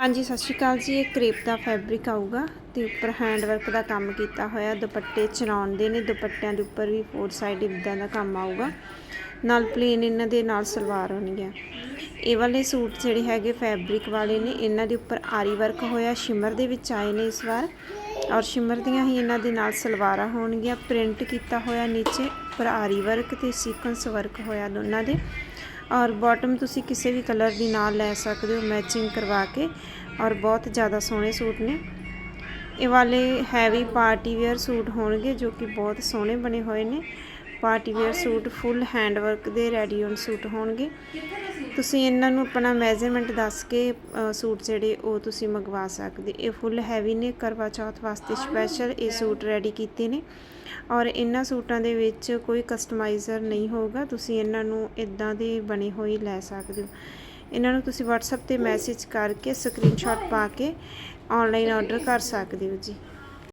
ਹਾਂਜੀ, ਸਤਿ ਸ਼੍ਰੀ ਅਕਾਲ ਜੀ। ਇਹ ਕ੍ਰੇਪ ਦਾ ਫੈਬਰਿਕ ਆਊਗਾ ਤੇ ਉੱਪਰ ਹੈਂਡ ਵਰਕ ਦਾ ਕੰਮ ਕੀਤਾ ਹੋਇਆ। ਦੁਪੱਟੇ ਚਰਾਉਣ ਦੇ ਨੇ, ਦੁਪੱਟਿਆਂ ਦੇ ਉੱਪਰ ਵੀ ਫੋਰ ਸਾਈਡ ਇਦਾਂ ਦਾ ਕੰਮ ਆਊਗਾ। ਨਾਲ ਪਲੇਨ ਇਹਨਾਂ ਦੇ ਨਾਲ ਸਲਵਾਰ ਹੋਣੀ ਹੈ ਇਹ ਵਾਲੇ ਸੂਟ ਜਿਹੜੇ ਹੈਗੇ ਫੈਬਰਿਕ ਵਾਲੇ ਨੇ, ਇਹਨਾਂ ਦੇ ਉੱਪਰ ਆਰੀ ਵਰਕ ਹੋਇਆ। ਸ਼ਿਮਰ ਦੇ ਵਿੱਚ ਆਏ ਨੇ ਇਸ ਵਾਰ। ਔਰ ਸ਼ਿਮਰ ਦੀਆਂ ਹੀ ਇਹਨਾਂ ਦੇ ਨਾਲ ਸਲਵਾਰਾਂ ਹੋਣਗੀਆਂ। ਪ੍ਰਿੰਟ ਕੀਤਾ ਹੋਇਆ ਨੀਚੇ, ਉੱਪਰ ਆਰੀ ਵਰਕ ਤੇ ਸੀਕੁਐਂਸ ਵਰਕ ਹੋਇਆ ਦੋਨਾਂ ਦੇ। ਔਰ ਬਾਟਮ ਤੁਸੀਂ ਕਿਸੇ ਵੀ ਕਲਰ ਦੀ ਨਾਲ ਲੈ ਸਕਦੇ ਹੋ ਮੈਚਿੰਗ ਕਰਵਾ ਕੇ ਔਰ ਬਹੁਤ ਜ਼ਿਆਦਾ ਸੋਹਣੇ ਸੂਟ ਨੇ। ਇਹ ਵਾਲੇ ਹੈਵੀ ਪਾਰਟੀ ਵੇਅਰ ਸੂਟ ਹੋਣਗੇ ਜੋ ਕਿ ਬਹੁਤ ਸੋਹਣੇ ਬਣੇ ਹੋਏ ਨੇ। Party wear suit full hand work ਦੇ ਰੈਡੀ ਔਨ ਸੂਟ ਹੋਣਗੇ। ਤੁਸੀਂ ਇਹਨਾਂ ਨੂੰ ਆਪਣਾ ਮੈਜ਼ਰਮੈਂਟ ਦੱਸ ਕੇ ਸੂਟ ਜਿਹੜੇ ਉਹ ਤੁਸੀਂ ਮੰਗਵਾ ਸਕਦੇ। ਇਹ ਫੁੱਲ ਹੈਵੀ ਨੇ, ਕਰਵਾ ਚੌਥ ਵਾਸਤੇ ਸਪੈਸ਼ਲ ਇਹ ਸੂਟ ਰੈਡੀ ਕੀਤੇ ਨੇ। ਔਰ ਇਹਨਾਂ ਸੂਟਾਂ ਦੇ ਵਿੱਚ ਕੋਈ ਕਸਟਮਾਈਜ਼ਰ ਨਹੀਂ ਹੋਊਗਾ। ਤੁਸੀਂ ਇਹਨਾਂ ਨੂੰ ਇਦਾਂ ਦੇ ਬਣੇ ਹੋਏ ਲੈ ਸਕਦੇ ਹੋ। ਇਹਨਾਂ ਨੂੰ ਤੁਸੀਂ WhatsApp ਤੇ ਮੈਸੇਜ ਕਰਕੇ ਸਕਰੀਨਸ਼ਾਟ ਪਾ ਕੇ ਆਨਲਾਈਨ ਆਰਡਰ ਕਰ ਸਕਦੇ ਹੋ ਜੀ।